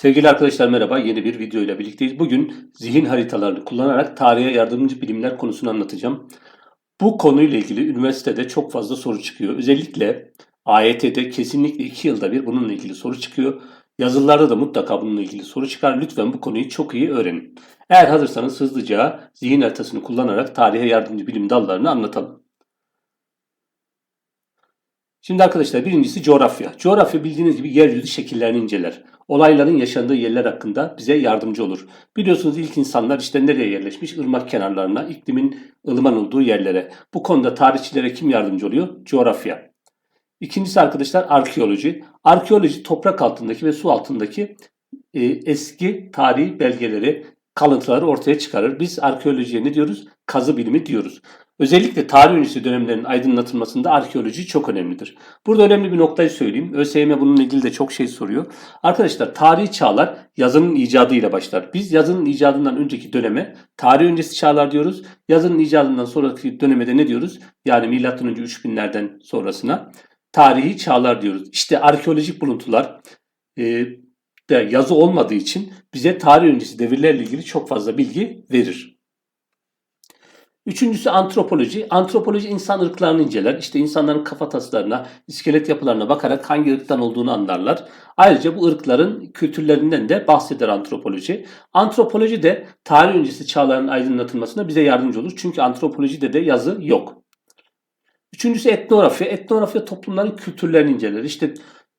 Sevgili arkadaşlar merhaba. Yeni bir video ile birlikteyiz. Bugün zihin haritalarını kullanarak tarihe yardımcı bilimler konusunu anlatacağım. Bu konuyla ilgili üniversitede çok fazla soru çıkıyor. Özellikle AYT'de kesinlikle 2 yılda bir bununla ilgili soru çıkıyor. Yazılarda da mutlaka bununla ilgili soru çıkar. Lütfen bu konuyu çok iyi öğrenin. Eğer hazırsanız hızlıca zihin haritasını kullanarak tarihe yardımcı bilim dallarını anlatalım. Şimdi arkadaşlar birincisi coğrafya. Coğrafya bildiğiniz gibi yeryüzü şekillerini inceler. Olayların yaşandığı yerler hakkında bize yardımcı olur. Biliyorsunuz ilk insanlar işte nereye yerleşmiş? Irmak kenarlarına, iklimin ılıman olduğu yerlere. Bu konuda tarihçilere kim yardımcı oluyor? Coğrafya. İkincisi arkadaşlar arkeoloji. Arkeoloji toprak altındaki ve su altındaki e, eski tarihi belgeleri, kalıntıları ortaya çıkarır. Biz arkeolojiye ne diyoruz? Kazı bilimi diyoruz. Özellikle tarih öncesi dönemlerin aydınlatılmasında arkeoloji çok önemlidir. Burada önemli bir noktayı söyleyeyim. ÖSYM bununla ilgili de çok şey soruyor. Arkadaşlar tarihi çağlar yazının icadıyla başlar. Biz yazının icadından önceki döneme tarih öncesi çağlar diyoruz. Yazının icadından sonraki döneme de ne diyoruz? Yani milattan önce 3000'lerden sonrasına tarihi çağlar diyoruz. İşte arkeolojik buluntular e, yazı olmadığı için bize tarih öncesi devirlerle ilgili çok fazla bilgi verir. Üçüncüsü antropoloji. Antropoloji insan ırklarını inceler. İşte insanların kafataslarına, iskelet yapılarına bakarak hangi ırktan olduğunu anlarlar. Ayrıca bu ırkların kültürlerinden de bahseder antropoloji. Antropoloji de tarih öncesi çağların aydınlatılmasına bize yardımcı olur. Çünkü antropolojide de yazı yok. Üçüncüsü etnografya. Etnografya toplumların kültürlerini inceler. İşte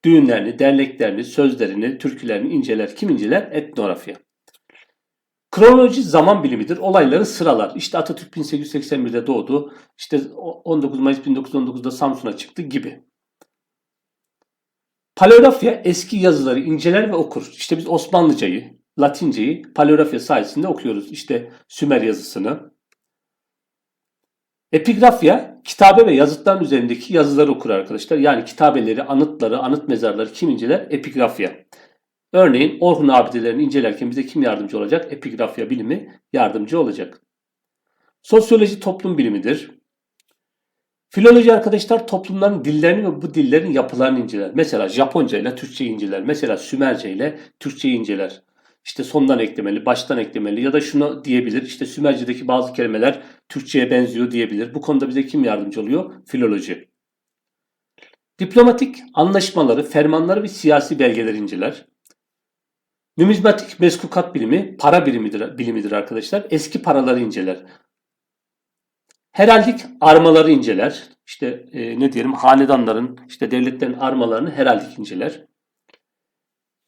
düğünlerini, derneklerini, sözlerini, türkülerini inceler. Kim inceler? Etnografya. Kronoloji zaman bilimidir. Olayları sıralar. İşte Atatürk 1881'de doğdu. İşte 19 Mayıs 1919'da Samsun'a çıktı gibi. Paleografya eski yazıları inceler ve okur. İşte biz Osmanlıcayı, Latinceyi paleografya sayesinde okuyoruz. İşte Sümer yazısını. Epigrafya kitabe ve yazıtların üzerindeki yazıları okur arkadaşlar. Yani kitabeleri, anıtları, anıt mezarları kim inceler? Epigrafya. Örneğin Orhun abidelerini incelerken bize kim yardımcı olacak? Epigrafya bilimi yardımcı olacak. Sosyoloji toplum bilimidir. Filoloji arkadaşlar toplumların dillerini ve bu dillerin yapılarını inceler. Mesela Japonca ile Türkçeyi inceler. Mesela Sümerce ile Türkçeyi inceler. İşte sondan eklemeli, baştan eklemeli ya da şunu diyebilir. İşte Sümerce'deki bazı kelimeler Türkçe'ye benziyor diyebilir. Bu konuda bize kim yardımcı oluyor? Filoloji. Diplomatik anlaşmaları, fermanları ve siyasi belgeleri inceler. Numizmatik meskukat bilimi para birimidir, bilimidir arkadaşlar. Eski paraları inceler. Heraldik armaları inceler. İşte e, ne diyelim hanedanların, işte devletlerin armalarını heraldik inceler.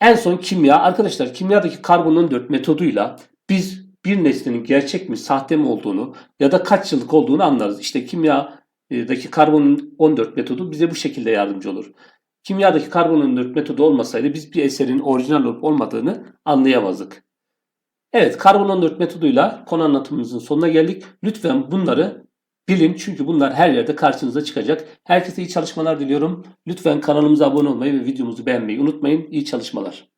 En son kimya. Arkadaşlar kimyadaki karbon 14 metoduyla biz bir nesnenin gerçek mi sahte mi olduğunu ya da kaç yıllık olduğunu anlarız. İşte kimyadaki karbon 14 metodu bize bu şekilde yardımcı olur. Kimyadaki karbon 14 metodu olmasaydı biz bir eserin orijinal olup olmadığını anlayamazdık. Evet karbon 14 metoduyla konu anlatımımızın sonuna geldik. Lütfen bunları bilin çünkü bunlar her yerde karşınıza çıkacak. Herkese iyi çalışmalar diliyorum. Lütfen kanalımıza abone olmayı ve videomuzu beğenmeyi unutmayın. İyi çalışmalar.